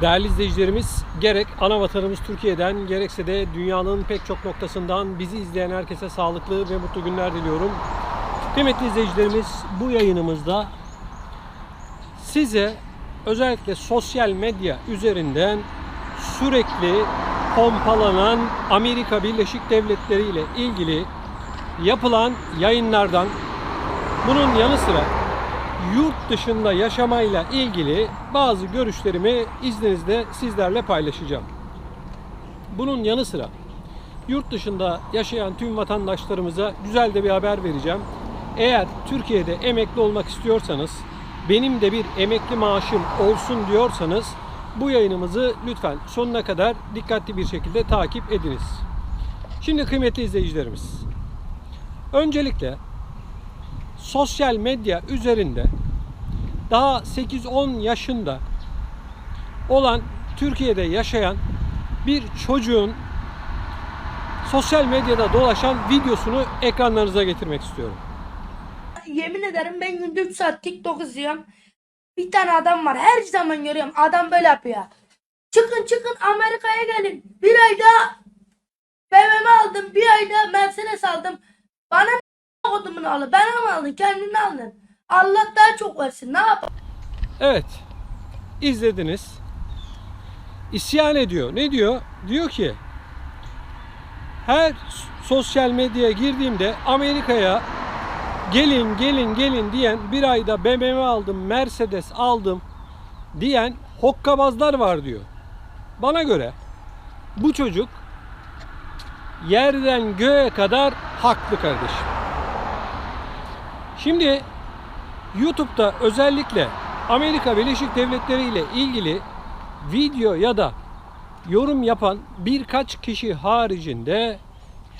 Değerli izleyicilerimiz, gerek ana vatanımız Türkiye'den gerekse de dünyanın pek çok noktasından bizi izleyen herkese sağlıklı ve mutlu günler diliyorum. Kıymetli izleyicilerimiz, bu yayınımızda size özellikle sosyal medya üzerinden sürekli pompalanan Amerika Birleşik Devletleri ile ilgili yapılan yayınlardan bunun yanı sıra yurt dışında yaşamayla ilgili bazı görüşlerimi izninizle sizlerle paylaşacağım. Bunun yanı sıra yurt dışında yaşayan tüm vatandaşlarımıza güzel de bir haber vereceğim. Eğer Türkiye'de emekli olmak istiyorsanız, benim de bir emekli maaşım olsun diyorsanız bu yayınımızı lütfen sonuna kadar dikkatli bir şekilde takip ediniz. Şimdi kıymetli izleyicilerimiz, öncelikle sosyal medya üzerinde daha 8-10 yaşında olan Türkiye'de yaşayan bir çocuğun sosyal medyada dolaşan videosunu ekranlarınıza getirmek istiyorum. Yemin ederim ben günde 3 saat TikTok izliyorum. Bir tane adam var. Her zaman görüyorum. Adam böyle yapıyor. Çıkın çıkın Amerika'ya gelin. Bir ayda BMW aldım. Bir ayda Mercedes aldım. Bana ne kodumun alı? Ben mi aldın? Kendin aldın. Allah daha çok versin. Ne yap? Evet, izlediniz. İsyan ediyor. Ne diyor? Diyor ki her sosyal medyaya girdiğimde Amerika'ya gelin gelin gelin diyen bir ayda BMW aldım, Mercedes aldım diyen hokkabazlar var diyor. Bana göre bu çocuk yerden göğe kadar haklı kardeşim. Şimdi YouTube'da özellikle Amerika Birleşik Devletleri ile ilgili video ya da yorum yapan birkaç kişi haricinde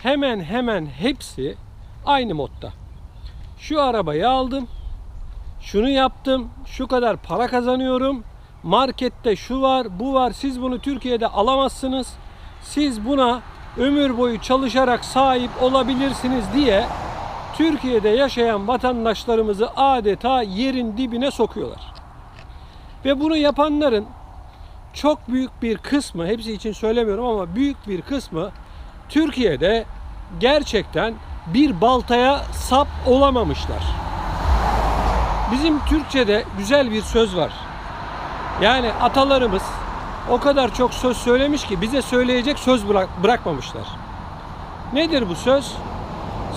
hemen hemen hepsi aynı modda. Şu arabayı aldım, şunu yaptım, şu kadar para kazanıyorum, markette şu var, bu var, siz bunu Türkiye'de alamazsınız, siz buna ömür boyu çalışarak sahip olabilirsiniz diye Türkiye'de yaşayan vatandaşlarımızı adeta yerin dibine sokuyorlar. Ve bunu yapanların çok büyük bir kısmı, hepsi için söylemiyorum ama büyük bir kısmı Türkiye'de gerçekten bir baltaya sap olamamışlar. Bizim Türkçe'de güzel bir söz var. Yani atalarımız o kadar çok söz söylemiş ki bize söyleyecek söz bırak, bırakmamışlar. Nedir bu söz?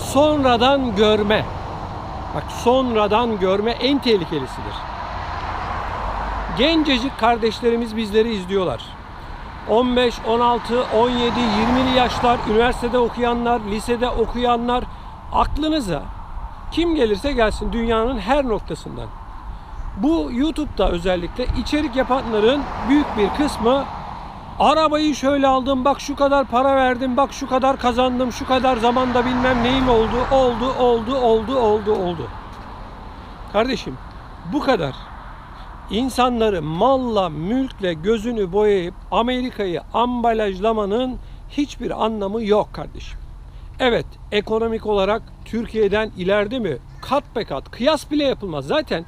Sonradan görme. Bak sonradan görme en tehlikelisidir. Gencecik kardeşlerimiz bizleri izliyorlar. 15, 16, 17, 20'li yaşlar, üniversitede okuyanlar, lisede okuyanlar aklınıza kim gelirse gelsin dünyanın her noktasından. Bu YouTube'da özellikle içerik yapanların büyük bir kısmı arabayı şöyle aldım, bak şu kadar para verdim, bak şu kadar kazandım, şu kadar zamanda bilmem neyim oldu, oldu, oldu, oldu, oldu, oldu. Kardeşim bu kadar insanları malla, mülkle gözünü boyayıp Amerika'yı ambalajlamanın hiçbir anlamı yok kardeşim. Evet, ekonomik olarak Türkiye'den ileride mi? Kat be kat, kıyas bile yapılmaz. Zaten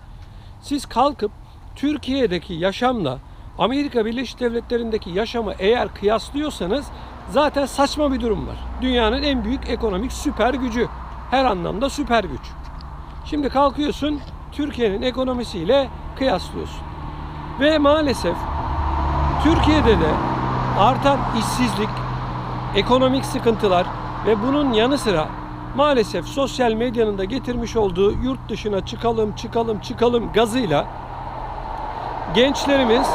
siz kalkıp Türkiye'deki yaşamla Amerika Birleşik Devletleri'ndeki yaşamı eğer kıyaslıyorsanız zaten saçma bir durum var. Dünyanın en büyük ekonomik süper gücü. Her anlamda süper güç. Şimdi kalkıyorsun Türkiye'nin ekonomisiyle kıyaslıyorsun. Ve maalesef Türkiye'de de artan işsizlik, ekonomik sıkıntılar ve bunun yanı sıra maalesef sosyal medyanın da getirmiş olduğu yurt dışına çıkalım çıkalım çıkalım gazıyla gençlerimiz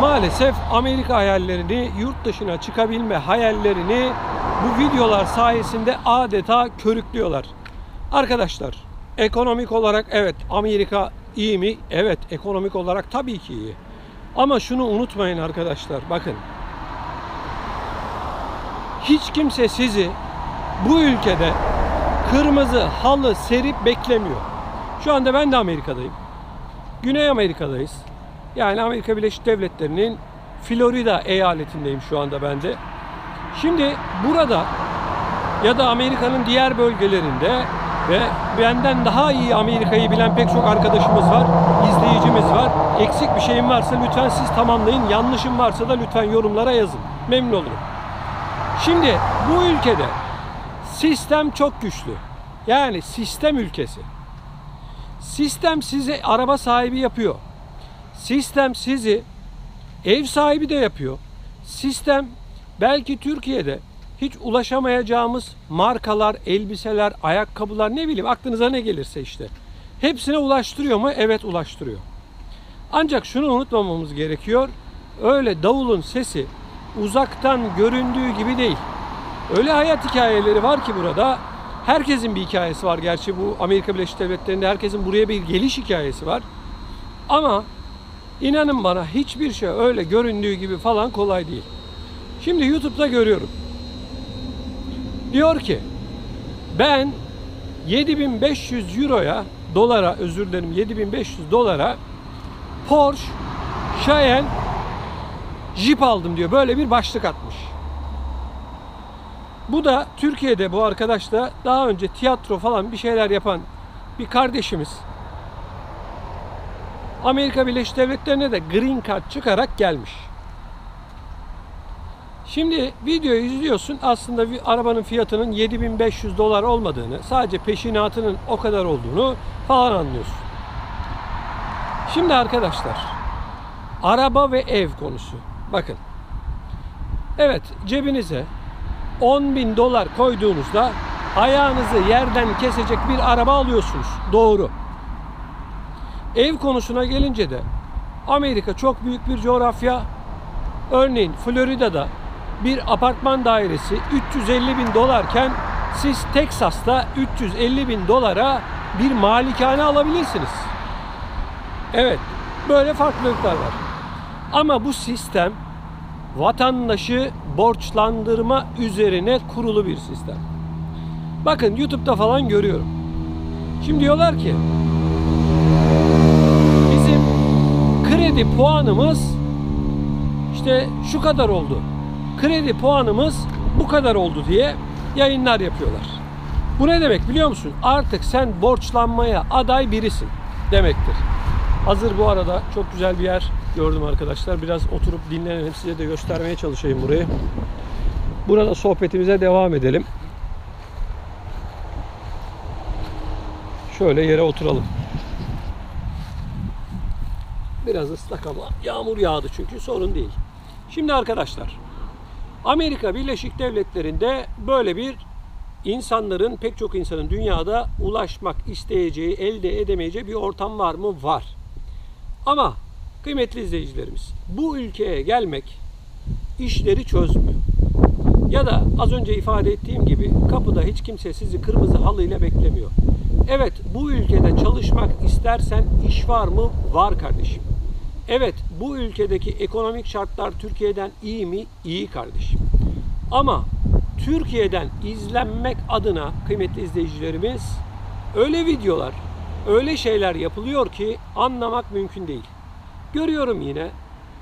maalesef Amerika hayallerini, yurt dışına çıkabilme hayallerini bu videolar sayesinde adeta körüklüyorlar. Arkadaşlar, ekonomik olarak evet Amerika iyi mi? Evet, ekonomik olarak tabii ki iyi. Ama şunu unutmayın arkadaşlar, bakın. Hiç kimse sizi bu ülkede kırmızı halı serip beklemiyor. Şu anda ben de Amerika'dayım. Güney Amerika'dayız. Yani Amerika Birleşik Devletleri'nin Florida eyaletindeyim şu anda ben de. Şimdi burada ya da Amerika'nın diğer bölgelerinde Ve benden daha iyi Amerika'yı bilen pek çok arkadaşımız var, izleyicimiz var. Eksik bir şeyim varsa lütfen siz tamamlayın. Yanlışım varsa da lütfen yorumlara yazın. Memnun olurum. Şimdi bu ülkede sistem çok güçlü. Yani sistem ülkesi. Sistem sizi araba sahibi yapıyor. Sistem sizi ev sahibi de yapıyor. Sistem belki Türkiye'de hiç ulaşamayacağımız markalar, elbiseler, ayakkabılar ne bileyim aklınıza ne gelirse işte. Hepsine ulaştırıyor mu? Evet ulaştırıyor. Ancak şunu unutmamamız gerekiyor. Öyle davulun sesi uzaktan göründüğü gibi değil. Öyle hayat hikayeleri var ki burada. Herkesin bir hikayesi var. Gerçi bu Amerika Birleşik Devletleri'nde herkesin buraya bir geliş hikayesi var. Ama inanın bana hiçbir şey öyle göründüğü gibi falan kolay değil. Şimdi YouTube'da görüyorum. Diyor ki ben 7500 euroya dolara özür dilerim 7500 dolara Porsche Cayenne Jeep aldım diyor. Böyle bir başlık atmış. Bu da Türkiye'de bu arkadaş da daha önce tiyatro falan bir şeyler yapan bir kardeşimiz. Amerika Birleşik Devletleri'ne de green card çıkarak gelmiş. Şimdi videoyu izliyorsun aslında arabanın fiyatının 7500 dolar olmadığını, sadece peşinatının o kadar olduğunu falan anlıyorsun. Şimdi arkadaşlar, araba ve ev konusu. Bakın, evet cebinize 10 bin dolar koyduğunuzda ayağınızı yerden kesecek bir araba alıyorsunuz. Doğru. Ev konusuna gelince de Amerika çok büyük bir coğrafya. Örneğin Florida'da bir apartman dairesi 350 bin dolarken siz Teksas'ta 350 bin dolara bir malikane alabilirsiniz. Evet, böyle farklılıklar var. Ama bu sistem vatandaşı borçlandırma üzerine kurulu bir sistem. Bakın YouTube'da falan görüyorum. Şimdi diyorlar ki bizim kredi puanımız işte şu kadar oldu. Kredi puanımız bu kadar oldu diye yayınlar yapıyorlar. Bu ne demek biliyor musun? Artık sen borçlanmaya aday birisin demektir. Hazır bu arada çok güzel bir yer gördüm arkadaşlar. Biraz oturup dinlenelim. Size de göstermeye çalışayım burayı. Burada sohbetimize devam edelim. Şöyle yere oturalım. Biraz ıslak ama yağmur yağdı çünkü sorun değil. Şimdi arkadaşlar Amerika Birleşik Devletleri'nde böyle bir insanların pek çok insanın dünyada ulaşmak isteyeceği, elde edemeyeceği bir ortam var mı? Var. Ama kıymetli izleyicilerimiz bu ülkeye gelmek işleri çözmüyor. Ya da az önce ifade ettiğim gibi kapıda hiç kimse sizi kırmızı halıyla beklemiyor. Evet bu ülkede çalışmak istersen iş var mı? Var kardeşim. Evet bu ülkedeki ekonomik şartlar Türkiye'den iyi mi? İyi kardeşim. Ama Türkiye'den izlenmek adına kıymetli izleyicilerimiz öyle videolar, öyle şeyler yapılıyor ki anlamak mümkün değil. Görüyorum yine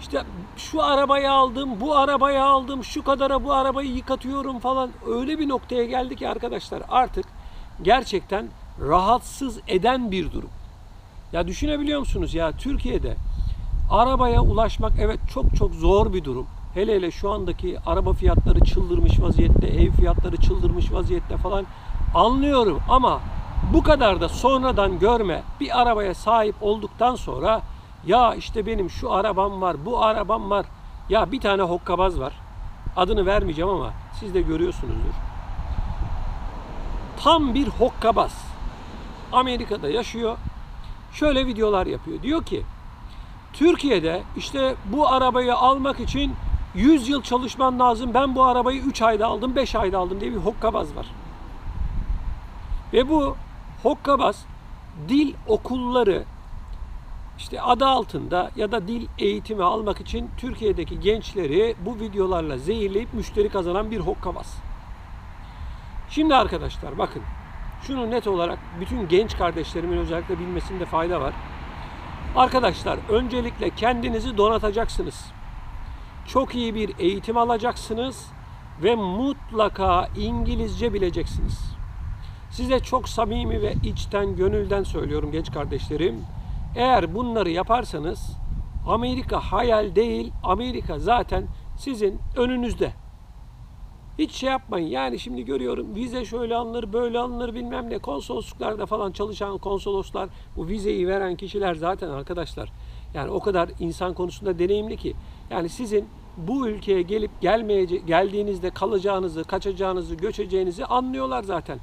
işte şu arabayı aldım, bu arabayı aldım, şu kadara bu arabayı yıkatıyorum falan. Öyle bir noktaya geldi ki arkadaşlar artık gerçekten rahatsız eden bir durum. Ya düşünebiliyor musunuz ya Türkiye'de arabaya ulaşmak evet çok çok zor bir durum. Hele hele şu andaki araba fiyatları çıldırmış vaziyette, ev fiyatları çıldırmış vaziyette falan anlıyorum ama bu kadar da sonradan görme bir arabaya sahip olduktan sonra ya işte benim şu arabam var, bu arabam var. Ya bir tane hokkabaz var. Adını vermeyeceğim ama siz de görüyorsunuzdur. Tam bir hokkabaz. Amerika'da yaşıyor. Şöyle videolar yapıyor. Diyor ki Türkiye'de işte bu arabayı almak için 100 yıl çalışman lazım. Ben bu arabayı 3 ayda aldım, 5 ayda aldım diye bir hokkabaz var. Ve bu hokkabaz dil okulları işte adı altında ya da dil eğitimi almak için Türkiye'deki gençleri bu videolarla zehirleyip müşteri kazanan bir hokkabaz. Şimdi arkadaşlar bakın şunu net olarak bütün genç kardeşlerimin özellikle bilmesinde fayda var. Arkadaşlar öncelikle kendinizi donatacaksınız. Çok iyi bir eğitim alacaksınız ve mutlaka İngilizce bileceksiniz. Size çok samimi ve içten gönülden söylüyorum genç kardeşlerim. Eğer bunları yaparsanız Amerika hayal değil, Amerika zaten sizin önünüzde. Hiç şey yapmayın. Yani şimdi görüyorum vize şöyle alınır, böyle alınır bilmem ne. Konsolosluklarda falan çalışan konsoloslar, bu vizeyi veren kişiler zaten arkadaşlar. Yani o kadar insan konusunda deneyimli ki. Yani sizin bu ülkeye gelip gelmeyece geldiğinizde kalacağınızı, kaçacağınızı, göçeceğinizi anlıyorlar zaten.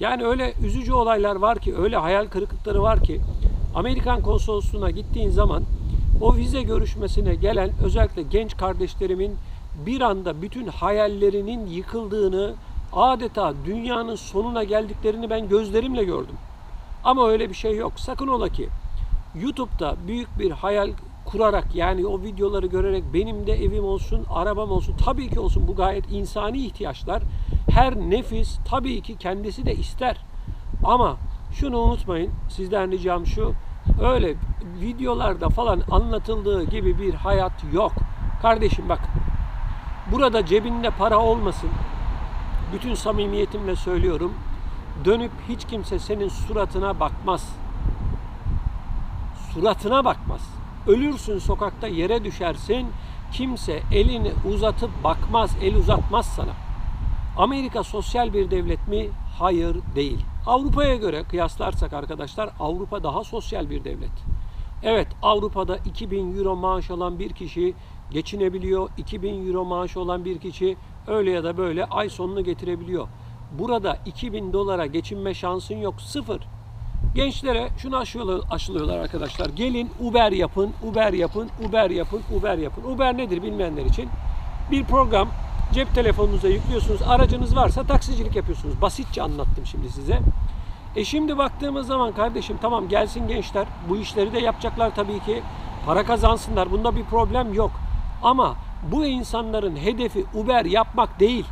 Yani öyle üzücü olaylar var ki, öyle hayal kırıklıkları var ki Amerikan konsolosluğuna gittiğin zaman o vize görüşmesine gelen özellikle genç kardeşlerimin bir anda bütün hayallerinin yıkıldığını, adeta dünyanın sonuna geldiklerini ben gözlerimle gördüm. Ama öyle bir şey yok. Sakın ola ki YouTube'da büyük bir hayal kurarak yani o videoları görerek benim de evim olsun, arabam olsun tabii ki olsun bu gayet insani ihtiyaçlar. Her nefis tabii ki kendisi de ister. Ama şunu unutmayın sizden ricam şu öyle videolarda falan anlatıldığı gibi bir hayat yok. Kardeşim bak burada cebinde para olmasın. Bütün samimiyetimle söylüyorum. Dönüp hiç kimse senin suratına bakmaz suratına bakmaz. Ölürsün sokakta yere düşersin. Kimse elini uzatıp bakmaz, el uzatmaz sana. Amerika sosyal bir devlet mi? Hayır değil. Avrupa'ya göre kıyaslarsak arkadaşlar Avrupa daha sosyal bir devlet. Evet Avrupa'da 2000 euro maaş alan bir kişi geçinebiliyor. 2000 euro maaş olan bir kişi öyle ya da böyle ay sonunu getirebiliyor. Burada 2000 dolara geçinme şansın yok. Sıfır. Gençlere şunu aşılıyor, aşılıyorlar arkadaşlar. Gelin Uber yapın, Uber yapın, Uber yapın, Uber yapın. Uber nedir bilmeyenler için? Bir program cep telefonunuza yüklüyorsunuz. Aracınız varsa taksicilik yapıyorsunuz. Basitçe anlattım şimdi size. E şimdi baktığımız zaman kardeşim tamam gelsin gençler. Bu işleri de yapacaklar tabii ki. Para kazansınlar. Bunda bir problem yok. Ama bu insanların hedefi Uber yapmak değil.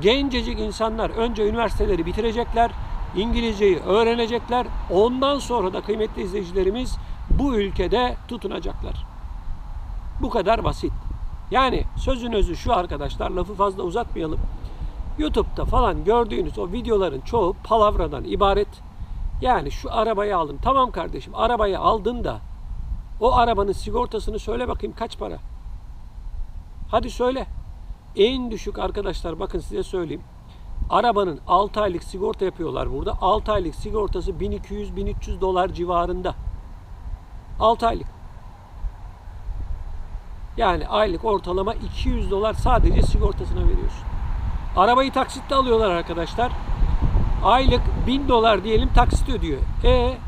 Gencecik insanlar önce üniversiteleri bitirecekler. İngilizceyi öğrenecekler. Ondan sonra da kıymetli izleyicilerimiz bu ülkede tutunacaklar. Bu kadar basit. Yani sözün özü şu arkadaşlar lafı fazla uzatmayalım. YouTube'da falan gördüğünüz o videoların çoğu palavradan ibaret. Yani şu arabayı aldım. Tamam kardeşim arabayı aldın da o arabanın sigortasını söyle bakayım kaç para? Hadi söyle. En düşük arkadaşlar bakın size söyleyeyim. Arabanın 6 aylık sigorta yapıyorlar burada. 6 aylık sigortası 1200-1300 dolar civarında. 6 aylık. Yani aylık ortalama 200 dolar sadece sigortasına veriyorsun. Arabayı taksitle alıyorlar arkadaşlar. Aylık 1000 dolar diyelim taksit ödüyor. E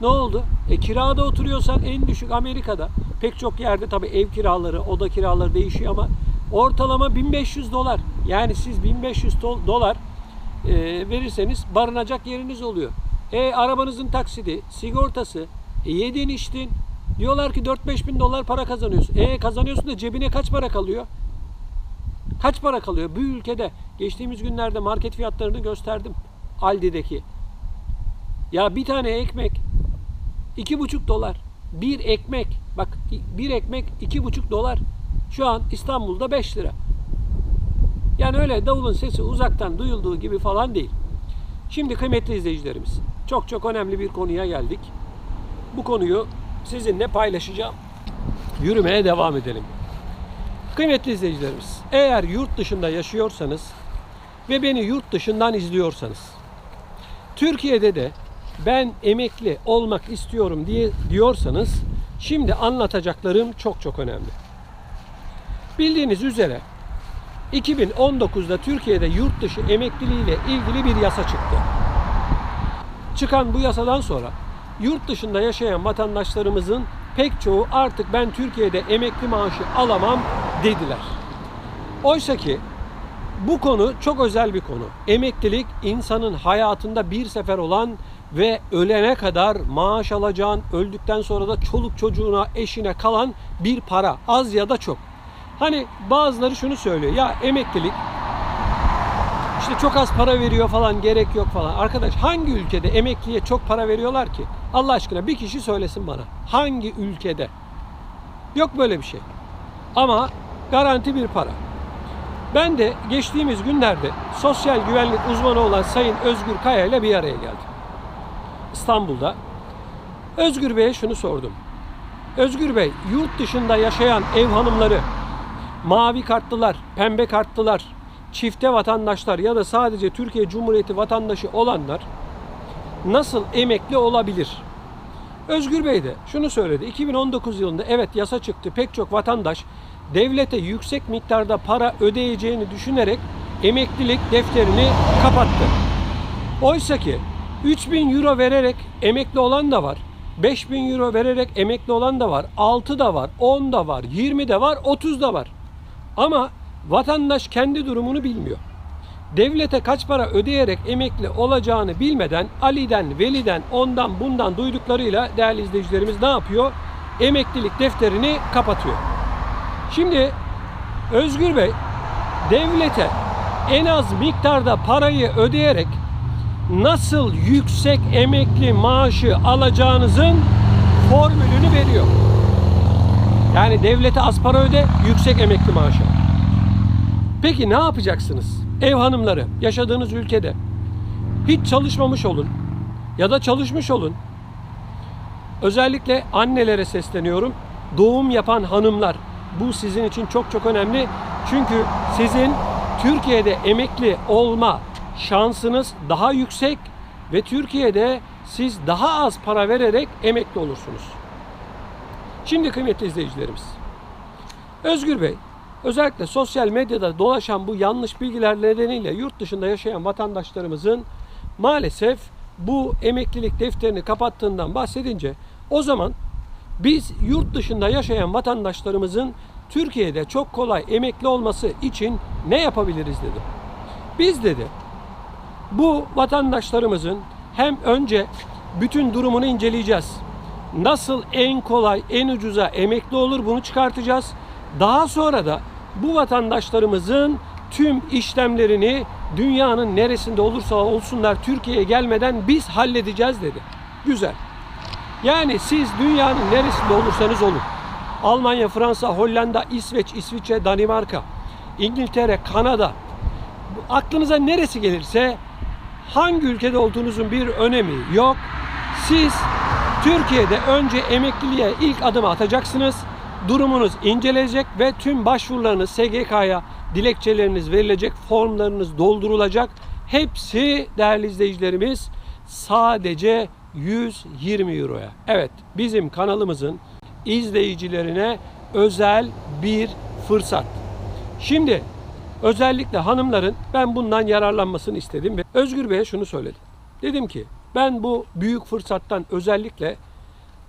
ne oldu? E kirada oturuyorsan en düşük Amerika'da pek çok yerde tabii ev kiraları, oda kiraları değişiyor ama ortalama 1500 dolar. Yani siz 1500 do- dolar e, verirseniz barınacak yeriniz oluyor. E arabanızın taksidi, sigortası, e, yedin içtin. Diyorlar ki 4-5 bin dolar para kazanıyorsun. E kazanıyorsun da cebine kaç para kalıyor? Kaç para kalıyor? Bu ülkede geçtiğimiz günlerde market fiyatlarını gösterdim. Aldi'deki. Ya bir tane ekmek iki buçuk dolar. Bir ekmek bak bir ekmek iki buçuk dolar. Şu an İstanbul'da 5 lira. Yani öyle davulun sesi uzaktan duyulduğu gibi falan değil. Şimdi kıymetli izleyicilerimiz çok çok önemli bir konuya geldik. Bu konuyu sizinle paylaşacağım. Yürümeye devam edelim. Kıymetli izleyicilerimiz, eğer yurt dışında yaşıyorsanız ve beni yurt dışından izliyorsanız, Türkiye'de de ben emekli olmak istiyorum diye diyorsanız, şimdi anlatacaklarım çok çok önemli. Bildiğiniz üzere 2019'da Türkiye'de yurt dışı emekliliğiyle ilgili bir yasa çıktı. Çıkan bu yasadan sonra yurt dışında yaşayan vatandaşlarımızın pek çoğu artık ben Türkiye'de emekli maaşı alamam dediler. Oysa ki bu konu çok özel bir konu. Emeklilik insanın hayatında bir sefer olan ve ölene kadar maaş alacağın, öldükten sonra da çoluk çocuğuna, eşine kalan bir para. Az ya da çok. Hani bazıları şunu söylüyor. Ya emeklilik işte çok az para veriyor falan gerek yok falan. Arkadaş hangi ülkede emekliye çok para veriyorlar ki? Allah aşkına bir kişi söylesin bana. Hangi ülkede? Yok böyle bir şey. Ama garanti bir para. Ben de geçtiğimiz günlerde sosyal güvenlik uzmanı olan Sayın Özgür Kaya ile bir araya geldim. İstanbul'da. Özgür Bey'e şunu sordum. Özgür Bey, yurt dışında yaşayan ev hanımları, mavi kartlılar, pembe kartlılar, çifte vatandaşlar ya da sadece Türkiye Cumhuriyeti vatandaşı olanlar nasıl emekli olabilir? Özgür Bey de şunu söyledi. 2019 yılında evet yasa çıktı. Pek çok vatandaş devlete yüksek miktarda para ödeyeceğini düşünerek emeklilik defterini kapattı. Oysa ki 3000 euro vererek emekli olan da var. 5000 euro vererek emekli olan da var. 6 da var, 10 da var, 20 de var, 30 da var. Ama vatandaş kendi durumunu bilmiyor. Devlete kaç para ödeyerek emekli olacağını bilmeden Ali'den, Veli'den, ondan bundan duyduklarıyla değerli izleyicilerimiz ne yapıyor? Emeklilik defterini kapatıyor. Şimdi Özgür Bey devlete en az miktarda parayı ödeyerek nasıl yüksek emekli maaşı alacağınızın formülünü veriyor. Yani devlete az para öde, yüksek emekli maaşı. Peki ne yapacaksınız? Ev hanımları yaşadığınız ülkede hiç çalışmamış olun ya da çalışmış olun. Özellikle annelere sesleniyorum. Doğum yapan hanımlar bu sizin için çok çok önemli. Çünkü sizin Türkiye'de emekli olma şansınız daha yüksek ve Türkiye'de siz daha az para vererek emekli olursunuz. Şimdi kıymetli izleyicilerimiz. Özgür Bey, özellikle sosyal medyada dolaşan bu yanlış bilgiler nedeniyle yurt dışında yaşayan vatandaşlarımızın maalesef bu emeklilik defterini kapattığından bahsedince o zaman biz yurt dışında yaşayan vatandaşlarımızın Türkiye'de çok kolay emekli olması için ne yapabiliriz dedim. Biz dedi bu vatandaşlarımızın hem önce bütün durumunu inceleyeceğiz. Nasıl en kolay, en ucuza emekli olur bunu çıkartacağız. Daha sonra da bu vatandaşlarımızın tüm işlemlerini dünyanın neresinde olursa olsunlar Türkiye'ye gelmeden biz halledeceğiz dedi. Güzel. Yani siz dünyanın neresinde olursanız olun. Almanya, Fransa, Hollanda, İsveç, İsviçre, Danimarka, İngiltere, Kanada. Aklınıza neresi gelirse hangi ülkede olduğunuzun bir önemi yok. Siz Türkiye'de önce emekliliğe ilk adımı atacaksınız. Durumunuz incelenecek ve tüm başvurularınız SGK'ya dilekçeleriniz verilecek, formlarınız doldurulacak. Hepsi değerli izleyicilerimiz sadece 120 euroya. Evet, bizim kanalımızın izleyicilerine özel bir fırsat. Şimdi özellikle hanımların ben bundan yararlanmasını istedim ve Özgür Bey'e şunu söyledim. Dedim ki ben bu büyük fırsattan özellikle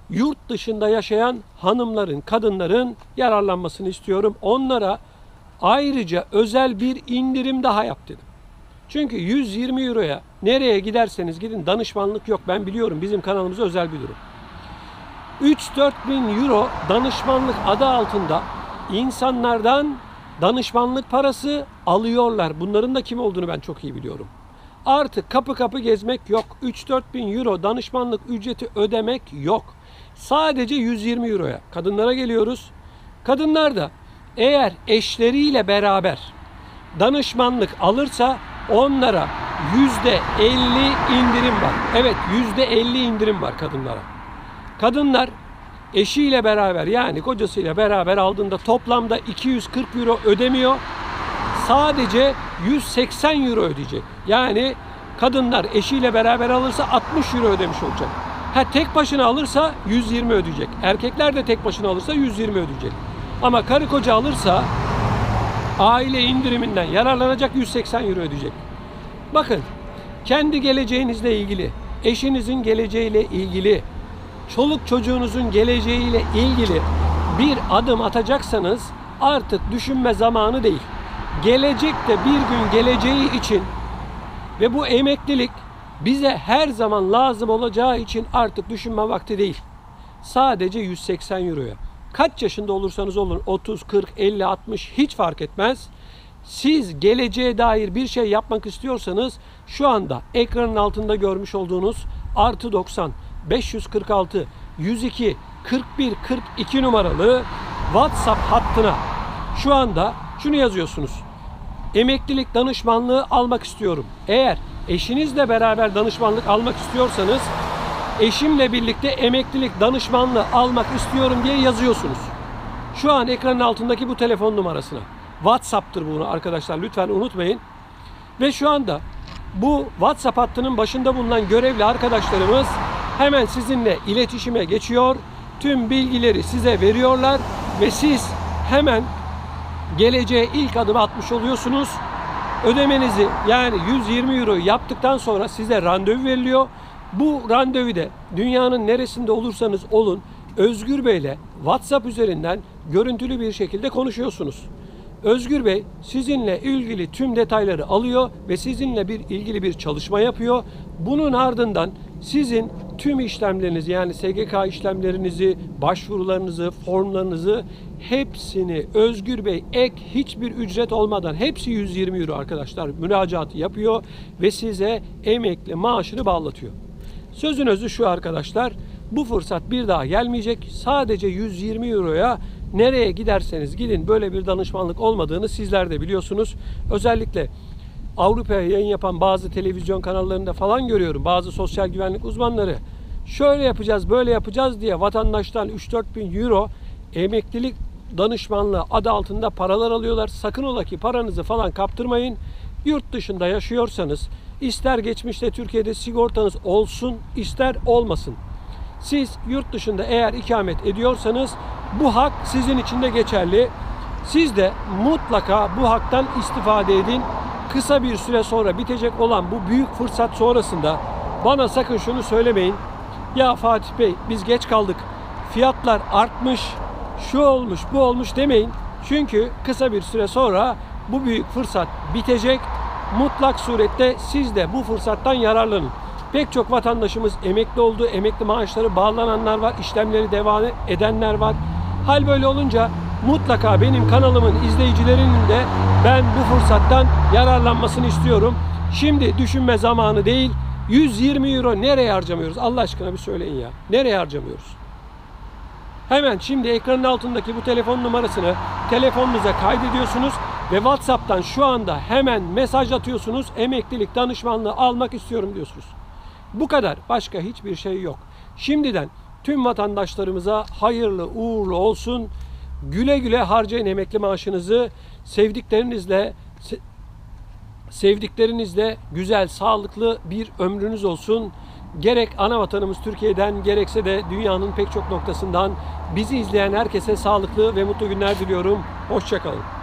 yurt dışında yaşayan hanımların, kadınların yararlanmasını istiyorum. Onlara ayrıca özel bir indirim daha yap dedim. Çünkü 120 euroya nereye giderseniz gidin danışmanlık yok. Ben biliyorum bizim kanalımıza özel bir durum. 3-4 bin euro danışmanlık adı altında insanlardan danışmanlık parası alıyorlar. Bunların da kim olduğunu ben çok iyi biliyorum. Artık kapı kapı gezmek yok. 3-4 bin euro danışmanlık ücreti ödemek yok. Sadece 120 euroya. Kadınlara geliyoruz. Kadınlar da eğer eşleriyle beraber danışmanlık alırsa onlara yüzde 50 indirim var. Evet yüzde 50 indirim var kadınlara. Kadınlar eşiyle beraber yani kocasıyla beraber aldığında toplamda 240 euro ödemiyor. Sadece 180 euro ödeyecek. Yani kadınlar eşiyle beraber alırsa 60 euro ödemiş olacak. Ha tek başına alırsa 120 ödeyecek. Erkekler de tek başına alırsa 120 ödeyecek. Ama karı koca alırsa aile indiriminden yararlanacak 180 euro ödeyecek. Bakın kendi geleceğinizle ilgili, eşinizin geleceğiyle ilgili, çoluk çocuğunuzun geleceğiyle ilgili bir adım atacaksanız artık düşünme zamanı değil. Gelecekte bir gün geleceği için ve bu emeklilik bize her zaman lazım olacağı için artık düşünme vakti değil. Sadece 180 euroya. Kaç yaşında olursanız olun 30, 40, 50, 60 hiç fark etmez. Siz geleceğe dair bir şey yapmak istiyorsanız şu anda ekranın altında görmüş olduğunuz artı 90 546 102 41 42 numaralı WhatsApp hattına şu anda şunu yazıyorsunuz. emeklilik danışmanlığı almak istiyorum. Eğer eşinizle beraber danışmanlık almak istiyorsanız eşimle birlikte emeklilik danışmanlığı almak istiyorum diye yazıyorsunuz. Şu an ekranın altındaki bu telefon numarasına. WhatsApp'tır bunu arkadaşlar lütfen unutmayın. Ve şu anda bu WhatsApp hattının başında bulunan görevli arkadaşlarımız hemen sizinle iletişime geçiyor. Tüm bilgileri size veriyorlar ve siz hemen geleceğe ilk adım atmış oluyorsunuz. Ödemenizi yani 120 euro yaptıktan sonra size randevu veriliyor. Bu randevuda dünyanın neresinde olursanız olun Özgür Bey'le WhatsApp üzerinden görüntülü bir şekilde konuşuyorsunuz. Özgür Bey sizinle ilgili tüm detayları alıyor ve sizinle bir ilgili bir çalışma yapıyor. Bunun ardından sizin tüm işlemlerinizi yani SGK işlemlerinizi, başvurularınızı, formlarınızı hepsini Özgür Bey ek hiçbir ücret olmadan hepsi 120 euro arkadaşlar müracaatı yapıyor ve size emekli maaşını bağlatıyor. Sözün özü şu arkadaşlar. Bu fırsat bir daha gelmeyecek. Sadece 120 euroya nereye giderseniz gidin böyle bir danışmanlık olmadığını sizler de biliyorsunuz. Özellikle Avrupa'ya yayın yapan bazı televizyon kanallarında falan görüyorum. Bazı sosyal güvenlik uzmanları şöyle yapacağız böyle yapacağız diye vatandaştan 3-4 bin euro emeklilik danışmanlığı adı altında paralar alıyorlar. Sakın ola ki paranızı falan kaptırmayın. Yurt dışında yaşıyorsanız ister geçmişte Türkiye'de sigortanız olsun ister olmasın. Siz yurt dışında eğer ikamet ediyorsanız bu hak sizin için de geçerli. Siz de mutlaka bu haktan istifade edin. Kısa bir süre sonra bitecek olan bu büyük fırsat sonrasında bana sakın şunu söylemeyin. Ya Fatih Bey biz geç kaldık. Fiyatlar artmış. Şu olmuş, bu olmuş demeyin. Çünkü kısa bir süre sonra bu büyük fırsat bitecek. Mutlak surette siz de bu fırsattan yararlanın. Pek çok vatandaşımız emekli oldu, emekli maaşları bağlananlar var, işlemleri devam edenler var. Hal böyle olunca mutlaka benim kanalımın izleyicilerinin de ben bu fırsattan yararlanmasını istiyorum. Şimdi düşünme zamanı değil. 120 euro nereye harcamıyoruz? Allah aşkına bir söyleyin ya. Nereye harcamıyoruz? Hemen şimdi ekranın altındaki bu telefon numarasını telefonunuza kaydediyorsunuz ve WhatsApp'tan şu anda hemen mesaj atıyorsunuz. Emeklilik danışmanlığı almak istiyorum diyorsunuz. Bu kadar. Başka hiçbir şey yok. Şimdiden tüm vatandaşlarımıza hayırlı uğurlu olsun. Güle güle harcayın emekli maaşınızı. Sevdiklerinizle se- sevdiklerinizle güzel, sağlıklı bir ömrünüz olsun. Gerek ana vatanımız Türkiye'den gerekse de dünyanın pek çok noktasından bizi izleyen herkese sağlıklı ve mutlu günler diliyorum. Hoşçakalın.